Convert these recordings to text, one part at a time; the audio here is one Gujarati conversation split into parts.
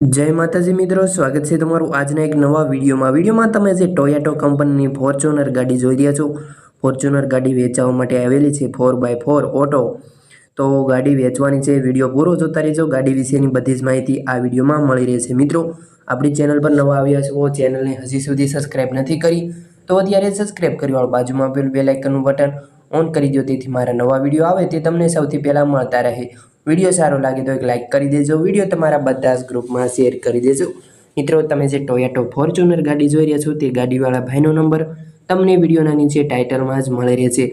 જય માતાજી મિત્રો, સ્વાગત છે તમારું આજના એક નવા વિડીયોમાં. વિડીયોમાં તમે જે ટોયોટો કંપનીની ફોર્ચ્યુનર ગાડી જોઈ રહ્યા છો, ફોર્ચ્યુનર ગાડી વેચાવા માટે આવેલી છે ફોર બાય ફોર ઓટો. તો ગાડી વેચવાની છે, વીડિયો પૂરો જોતા રહેજો. ગાડી વિશેની બધી જ માહિતી આ વિડીયોમાં મળી રહેશે. મિત્રો, આપણી ચેનલ પર નવા આવ્યા છો, ચેનલને હજી સુધી સબસ્ક્રાઈબ નથી કરી, તો અત્યારે સબસ્ક્રાઇબ કરી વાળો બાજુમાં આપેલું બેલાઇકનનું બટન ઓન કરી દો. તેથી મારા નવા વીડિયો આવે તે તમને સૌથી પહેલાં મળતા રહે. વીડિયો સારો લાગે તો એક લાઇક કરી દેજો. વીડિયો તમારા બધા જ ગ્રુપમાં શેર કરી દેજો. મિત્રો, તમે જે ટોયાટો ફોર્ચ્યુનર ગાડી જોઈ રહ્યા છો, તે ગાડીવાળા ભાઈનો નંબર. તમને વિડીયોના નીચે ટાઇટલમાં જ મળી રહેશે.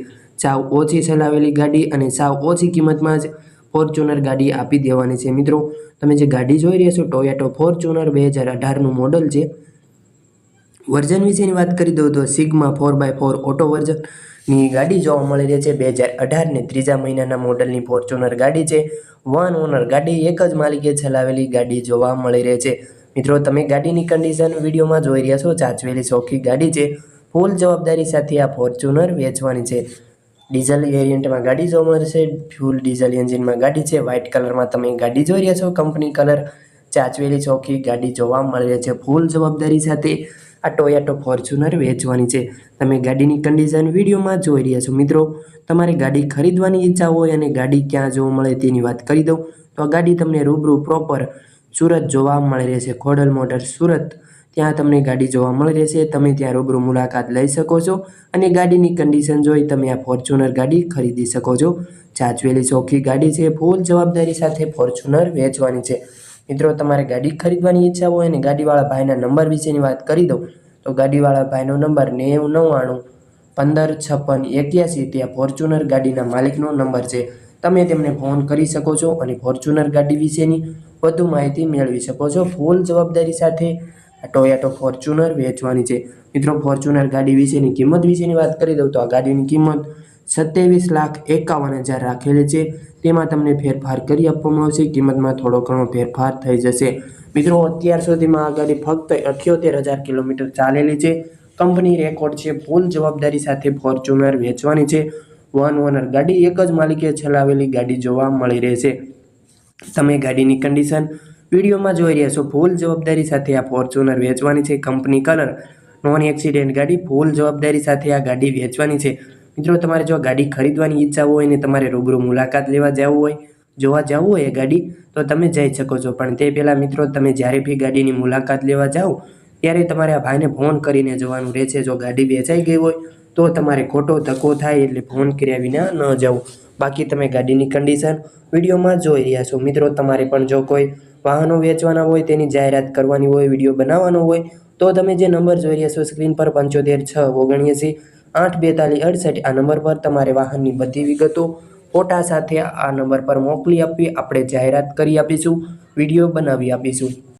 સાવ ઓછી ચલાવેલી ગાડી અને સાવ ઓછી કિંમતમાં જ ફોર્ચ્યુનર ગાડી આપી દેવાની છે. મિત્રો, તમે જે ગાડી જોઈ રહ્યા છો ટોયાટો ફોર્ચ્યુનર બે હજાર અઢારનું મોડલ છે વર્ઝન વિશેની વાત કરી દઉં તો sigma four by four auto વર્ઝનની ગાડી જોવા મળી રહી છે. બે હજાર અઢારને ત્રીજા મહિનાના મોડલની ફોર્ચ્યુનર ગાડી છે. વન ઓનર ગાડી એક જ માલિકે ચલાવેલી ગાડી જોવા મળી રહી છે. મિત્રો, તમે ગાડીની કન્ડિશન વિડીયોમાં જોઈ રહ્યા છો. ચાચવેલી ચોખ્ખી ગાડી છે. ફૂલ જવાબદારી સાથે આ ફોર્ચ્યુનર વેચવાની છે. ડીઝલ વેરિયન્ટમાં ગાડી જોવા મળશે ફ્યુલ ડીઝલ એન્જિનમાં ગાડી છે. વ્હાઇટ કલરમાં તમે ગાડી જોઈ રહ્યા છો. કંપની કલર ચાચવેલી ચોખ્ખી ગાડી જોવા મળી રહી છે. ફૂલ જવાબદારી સાથે આ ટોયાટો ફોર્ચ્યુનર વેચવાની છે. તમે ગાડીની કન્ડિશન વિડીયોમાં જોઈ રહ્યા છો મિત્રો. તમારે ગાડી ખરીદવાની ઈચ્છા હોય અને ગાડી ક્યાં જોવા મળે તેની વાત કરી દઉં. તો આ ગાડી તમને રૂબરૂ પ્રોપર સુરત જોવા મળી રહેશે. ખોડલ મોટર્સ સુરત. ત્યાં તમને ગાડી જોવા મળી રહેશે. તમે ત્યાં રૂબરૂ મુલાકાત લઈ શકો છો અને ગાડીની કન્ડિશન જોઈ તમે આ ફોર્ચ્યુનર ગાડી ખરીદી શકો છો. જાચવેલી ચોખ્ખી ગાડી છે. ફૂલ જવાબદારી સાથે ફોર્ચ્યુનર વેચવાની છે. મિત્રો તમારે ગાડી ખરીદવાની ઈચ્છા હોય અને ગાડીવાળા ભાઈના નંબર વિશેની વાત કરી દઉં, તો ગાડીવાળા ભાઈનો નંબર નેવું નવ્વાણું, પંદર છપ્પન એક્યાસી, ત્યાં ફોર્ચ્યુનર ગાડીના માલિકનો નંબર છે. તમે તેમને ફોન કરી શકો છો અને ફોર્ચ્યુનર ગાડી વિશેની વધુ માહિતી મેળવી શકો છો ફૂલ જવાબદારી સાથે. ટોયાટો ફોર્ચ્યુનર વેચવાની છે. મિત્રો, ફોર્ચ્યુનર ગાડી વિશેની કિંમત વિશેની વાત કરી દઉં તો આ ગાડીની કિંમત સત્યાવીસ લાખ એકાવન હજાર રાખેલી છે. તેમાં તમને ફેરફાર કરી આપવામાં આવશે. કિંમતમાં થોડો ઘણો ફેરફાર થઈ જશે. મિત્રો, અત્યાર સુધીમાં આ ગાડી ફક્ત અઠ્યોતેર હજાર કિલોમીટર ચાલેલી છે. કંપની રેકોર્ડ છે. ફૂલ જવાબદારી સાથે ફોર્ચ્યુનર વેચવાની છે. વન ઓનર ગાડી એક જ માલિકે ચલાવેલી ગાડી જોવા મળી રહેશે. તમે ગાડીની કન્ડિશન વિડીયોમાં જોઈ રહ્યા છો. ફૂલ જવાબદારી સાથે આ ફોર્ચ્યુનર વેચવાની છે. કંપની કલર નોન એક્સિડેન્ટ ગાડી ફૂલ જવાબદારી સાથે આ ગાડી વેચવાની છે. મિત્રો, તમારે જો ગાડી ખરીદવાની ઈચ્છા હોય ને તમારે રૂબરૂ મુલાકાત લેવા જવું હોય, જોવા જવું હોય એ ગાડી, તો તમે જઈ શકો છો. પણ તે પહેલાં મિત્રો, તમે જ્યારે બી ગાડીની મુલાકાત લેવા જાઓ, ત્યારે તમારે આ ભાઈને ફોન કરીને જવાનું રહેશે. જો ગાડી વેચાઈ ગઈ હોય, તો તમારે ખોટો ધક્કો થાય એટલે ફોન કર્યા વિના ન જવું બાકી તમે ગાડીની કન્ડિશન વિડીયોમાં જોઈ રહ્યા છો. મિત્રો, તમારે પણ જો કોઈ વાહનો વેચવાના હોય, તેની જાહેરાત કરવાની હોય, વીડિયો બનાવવાનો હોય, તો તમે જે નંબર જોઈ રહ્યા છો, સ્ક્રીન પર પંચોતેર છ ઓગણએંસી આઠ બેતાલીસ અડસઠ આ નંબર પર તમારે વાહનની બધી વિગતો ફોટા સાથે આ નંબર પર મોકલી આપવી આપણે જાહેરાત કરી આપીશું, વીડિયો બનાવી આપીશું.